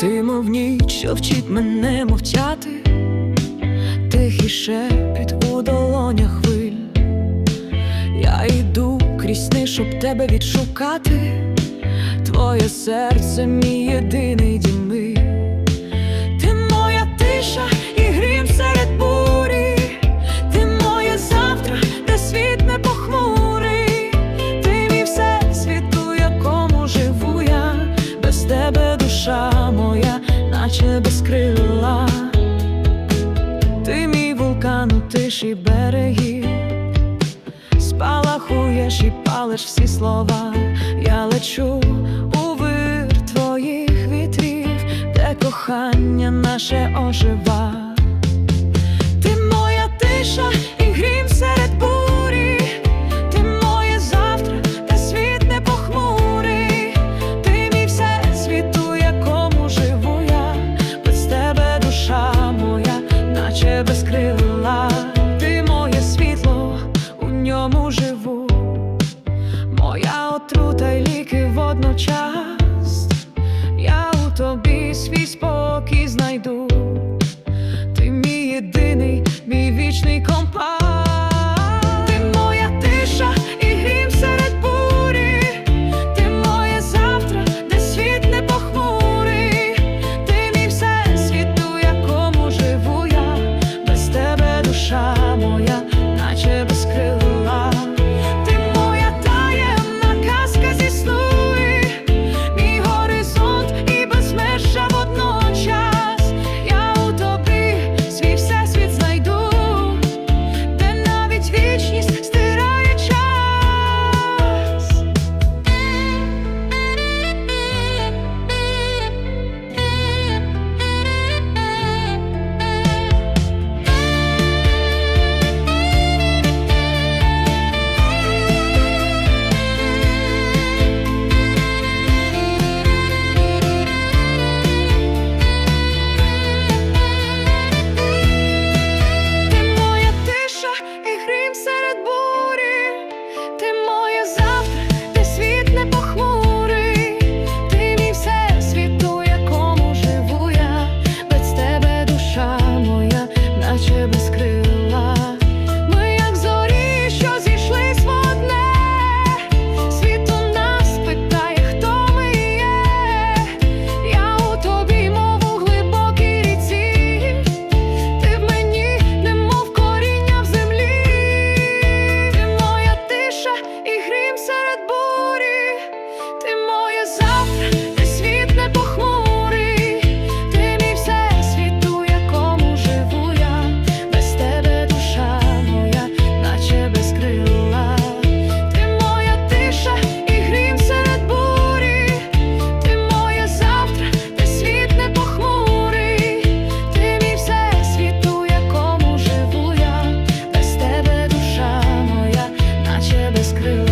Ти мов ніч, що вчить мене мовчати, тихий під у долонях хвиль, я йду крізь сни, щоб тебе відшукати, твоє серце мій. океану тиші берегів, спалахуєш і палиш всі слова, я лечу у вир твоїх вітрів, де кохання наше ожива. отрута й ліки водночас. escreveu.